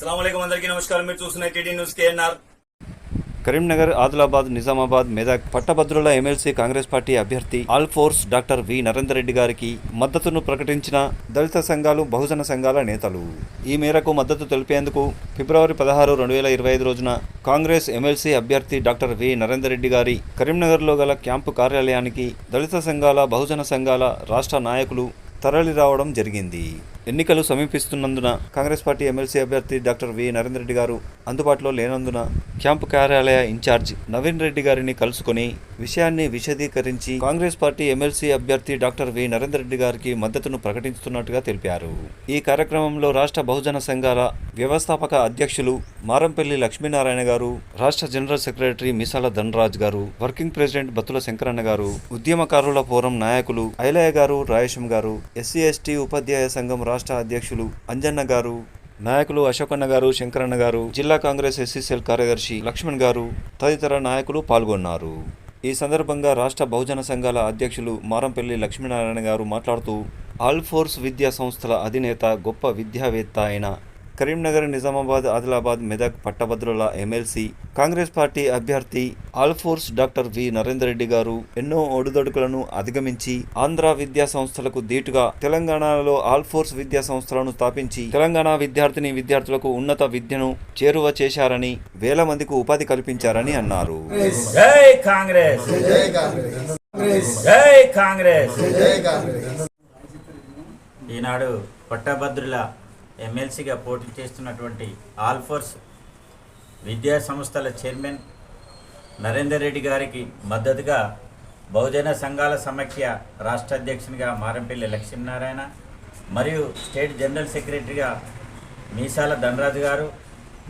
నమస్కారం. మీరు చూస్తున్న TD news KNR. Karimnagar Adilabad Nizamabad Medak పట్టభద్రుల ఎమ్మెల్సీ కాంగ్రెస్ పార్టీ అభ్యర్థి Alphores doctor V Narender Reddy గారికి మద్దతును ప్రకటించిన దళిత సంఘాలు బహుజన సంఘాల నేతలు. ఈ మేరకు మద్దతు తెలిపేందుకు ఫిబ్రవరి పదహారు రెండు వేల ఇరవై ఐదు రోజున కాంగ్రెస్ ఎమ్మెల్సీ అభ్యర్థి డాక్టర్ వి నరేందర్ రెడ్డి గారి కరీంనగర్లో గల క్యాంపు కార్యాలయానికి దళిత సంఘాల బహుజన సంఘాల రాష్ట్ర నాయకులు తరలిరావడం జరిగింది. ఎన్నికలు సమీపిస్తున్నందున కాంగ్రెస్ పార్టీ ఎమ్మెల్సీ అభ్యర్థి డాక్టర్ వి నరేందర్ రెడ్డి గారు అందుబాటులో లేనందున క్యాంపు కార్యాలయ ఇన్ఛార్జ్ నవీన్ రెడ్డి గారిని కలుసుకొని విషయాన్ని విశదీకరించి కాంగ్రెస్ పార్టీ ఎమ్మెల్సీ అభ్యర్థి డాక్టర్ వి నరేందర్ రెడ్డి గారికి మద్దతును ప్రకటిస్తున్నట్టుగా తెలిపారు. ఈ కార్యక్రమంలో రాష్ట్ర బహుజన సంఘాల వ్యవస్థాపక అధ్యక్షులు మారంపల్లి లక్ష్మీనారాయణ గారు రాష్ట్ర జనరల్ సెక్రటరీ మిసాల ధనరాజ్ గారు వర్కింగ్ ప్రెసిడెంట్ బత్తుల శంకరన్న గారు ఉద్యమకారుల ఫోరం నాయకులు ఐలయ్య గారు రాయేశం గారు ఎస్సీ ఎస్టీ ఉపాధ్యాయ సంఘం రాష్ట్ర రాష్ట్ర అధ్యక్షులు అంజన్న గారు నాయకులు అశోకన్న గారు శంకరన్న గారు జిల్లా కాంగ్రెస్ ఎస్సీసీఎల్ కార్యదర్శి లక్ష్మణ్ గారు తదితర నాయకులు పాల్గొన్నారు. ఈ సందర్భంగా రాష్ట్ర బహుజన సంఘాల అధ్యక్షులు మారంపల్లి లక్ష్మీనారాయణ గారు మాట్లాడుతూ ఆల్ ఫోర్స్ విద్యా సంస్థల అధినేత గొప్ప విద్యావేత్త అయిన కరీంనగర్ నిజామాబాద్ ఆదిలాబాద్ మెదక్ పట్టభద్రుల ఎమ్మెల్సీ కాంగ్రెస్ పార్టీ అభ్యర్థి ఆల్ఫోర్స్ డాక్టర్ వి నరేందర్ రెడ్డి గారు ఎన్నో ఒడిదొడుకులను అధిగమించి ఆంధ్ర విద్యా సంస్థలకు దీటుగా తెలంగాణలో ఆల్ఫోర్స్ విద్యా సంస్థలను స్థాపించి తెలంగాణ విద్యార్థిని విద్యార్థులకు ఉన్నత విద్యను చేరువ చేశారని వేల మందికి ఉపాధి కల్పించారని అన్నారు. జై కాంగ్రెస్! జై కాంగ్రెస్! ఈనాడు పట్టభద్రుల ఎమ్మెల్సీగా పోటీ చేస్తున్నటువంటి ఆల్ఫోర్స్ విద్యా సంస్థల చైర్మన్ నరేందర్ రెడ్డి గారికి మద్దతుగా బహుజన సంఘాల సమైక్య రాష్ట్ర అధ్యక్షునిగా మారంపల్లి లక్ష్మీనారాయణ మరియు స్టేట్ జనరల్ సెక్రటరీగా మీసాల ధనరాజు గారు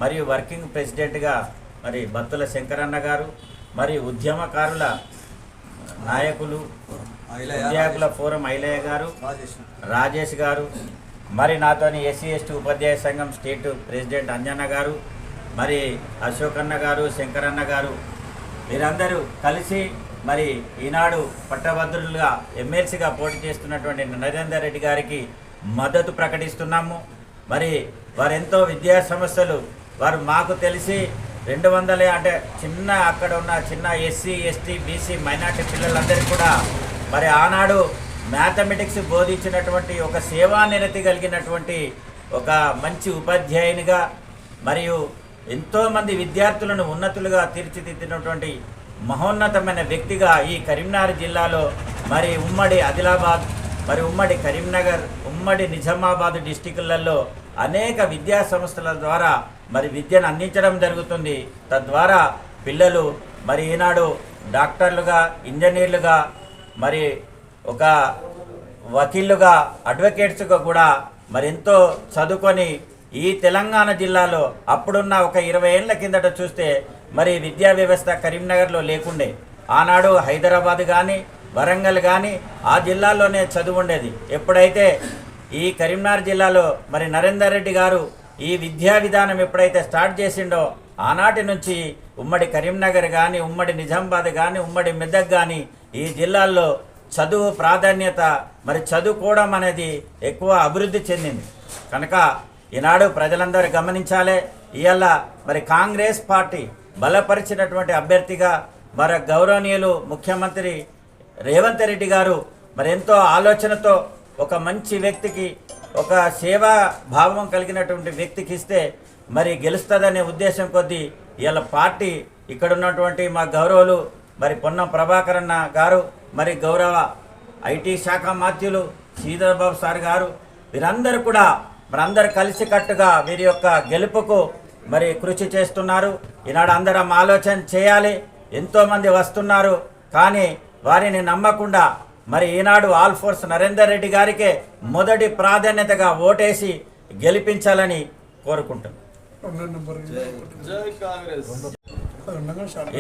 మరియు వర్కింగ్ ప్రెసిడెంట్గా మరి బత్తుల శంకరన్న గారు మరియు ఉద్యమకారుల నాయకులు ఉద్యోగుల ఫోరం ఐలయ్య గారు రాజేష్ గారు మరి నాతోని ఎస్సీ ఎస్టీ ఉపాధ్యాయ సంఘం స్టేట్ ప్రెసిడెంట్ అంజన్న గారు మరి అశోకన్న గారు శంకరన్న గారు వీరందరూ కలిసి మరి ఈనాడు పట్టభద్రులుగా ఎమ్మెల్సీగా పోటీ చేస్తున్నటువంటి నరేందర్ రెడ్డి గారికి మద్దతు ప్రకటిస్తున్నాము. మరి వారెంతో విద్యా సంస్థలు వారు మాకు తెలిసి రెండు వందలే అంటే చిన్న అక్కడ ఉన్న చిన్న ఎస్సీ ఎస్టీ బీసీ మైనార్టీ పిల్లలందరికీ కూడా మరి ఆనాడు మ్యాథమెటిక్స్ బోధించినటువంటి ఒక సేవా నిరతి కలిగినటువంటి ఒక మంచి ఉపాధ్యాయునిగా మరియు ఎంతోమంది విద్యార్థులను ఉన్నతులుగా తీర్చిదిద్దినటువంటి మహోన్నతమైన వ్యక్తిగా ఈ కరీంనగర్ జిల్లాలో మరి ఉమ్మడి ఆదిలాబాద్ మరి ఉమ్మడి కరీంనగర్ ఉమ్మడి నిజామాబాద్ డిస్టిక్లలో అనేక విద్యా సంస్థల ద్వారా మరి విద్యను అందించడం జరుగుతుంది. తద్వారా పిల్లలు మరి ఈనాడు డాక్టర్లుగా ఇంజనీర్లుగా మరి ఒక వకీళ్ళుగా అడ్వకేట్స్గా కూడా మరెంతో చదువుకొని ఈ తెలంగాణ జిల్లాలో అప్పుడున్న ఒక ఇరవై ఏళ్ళ కిందట చూస్తే మరి విద్యా వ్యవస్థ కరీంనగర్లో లేకుండే. ఆనాడు హైదరాబాద్ కానీ వరంగల్ కానీ ఆ జిల్లాలోనే చదువు ఉండేది. ఎప్పుడైతే ఈ కరీంనగర్ జిల్లాలో మరి నరేందర్ రెడ్డి గారు ఈ విద్యా విధానం ఎప్పుడైతే స్టార్ట్ చేసిండో ఆనాటి నుంచి ఉమ్మడి కరీంనగర్ కానీ ఉమ్మడి నిజామాబాద్ కానీ ఉమ్మడి మెదక్ కానీ ఈ జిల్లాల్లో చదువు ప్రాధాన్యత మరి చదువుకోవడం అనేది ఎక్కువ అభివృద్ధి చెందింది. కనుక ఈనాడు ప్రజలందరూ గమనించాలి ఇవాళ మరి కాంగ్రెస్ పార్టీ బలపరిచినటువంటి అభ్యర్థిగా మరి గౌరవనీయులు ముఖ్యమంత్రి రేవంత్ రెడ్డి గారు మరి ఎంతో ఆలోచనతో ఒక మంచి వ్యక్తికి ఒక సేవా భావం కలిగినటువంటి వ్యక్తికి ఇస్తే మరి గెలుస్తుందనే ఉద్దేశం కొద్దీ ఇవాళ పార్టీ ఇక్కడ ఉన్నటువంటి మా గౌరవులు మరి పొన్నం ప్రభాకర్ అన్న గారు మరి గౌరవ ఐటీ శాఖ మాత్యులు శ్రీధర్ బాబు సార్ గారు వీరందరూ కూడా మరి అందరు కలిసికట్టుగా వీరి యొక్క గెలుపుకు మరి కృషి చేస్తున్నారు. ఈనాడు అందరం ఆలోచన చేయాలి. ఎంతోమంది వస్తున్నారు. కానీ వారిని నమ్మకుండా మరి ఈనాడు ఆల్ ఫోర్స్ నరేందర్ రెడ్డి గారికే మొదటి ప్రాధాన్యతగా ఓటేసి గెలిపించాలని కోరుకుంటున్నాను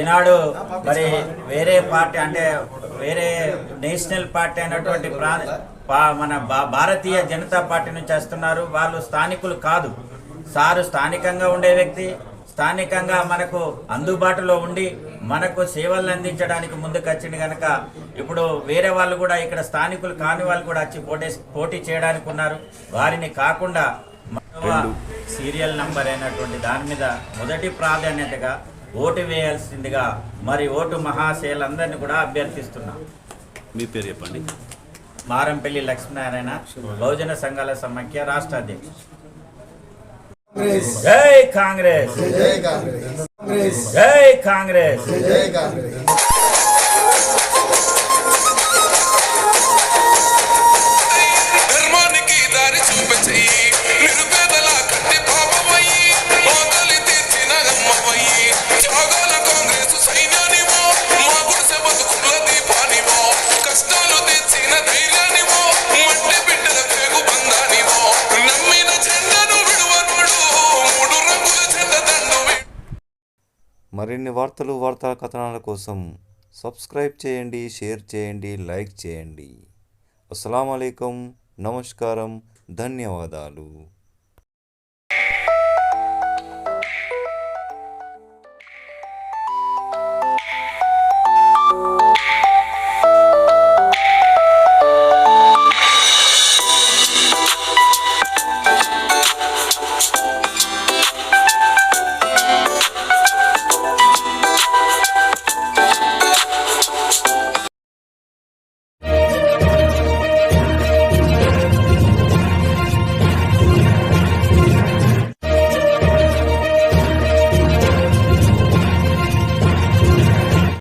ఈనాడు మరి వేరే పార్టీ అంటే వేరే నేషనల్ పార్టీ అయినటువంటి మన భారతీయ జనతా పార్టీ నుంచి వస్తున్నారు. వాళ్ళు స్థానికులు కాదు. సారు స్థానికంగా ఉండే వ్యక్తి స్థానికంగా మనకు అందుబాటులో ఉండి మనకు సేవలను అందించడానికి ముందుకు వచ్చింది కనుక ఇప్పుడు వేరే వాళ్ళు కూడా ఇక్కడ స్థానికులు కాని వాళ్ళు కూడా వచ్చి పోటీ పోటీ చేయడానికి ఉన్నారు. వారిని కాకుండా సీరియల్ నంబర్ అయినటువంటి దాని మీద మొదటి ప్రాధాన్యతగా ఓటు వేయాల్సిందిగా మరి ఓటు మహాశయులందరినీ కూడా అభ్యర్థిస్తున్నాం. మీ పేరు చెప్పండి. మారంపల్లి లక్ష్మీనారాయణ బహుజన సంఘాల సమాఖ్య రాష్ట్ర అధ్యక్షుడు. జై కాంగ్రెస్! జై కాంగ్రెస్! కాంగ్రెస్! జై కాంగ్రెస్! మరిన్ని వార్తలు వార్తా కథనాల కోసం సబ్స్క్రైబ్ చేయండి షేర్ చేయండి లైక్ చేయండి. అస్సలం నమస్కారం. ధన్యవాదాలు.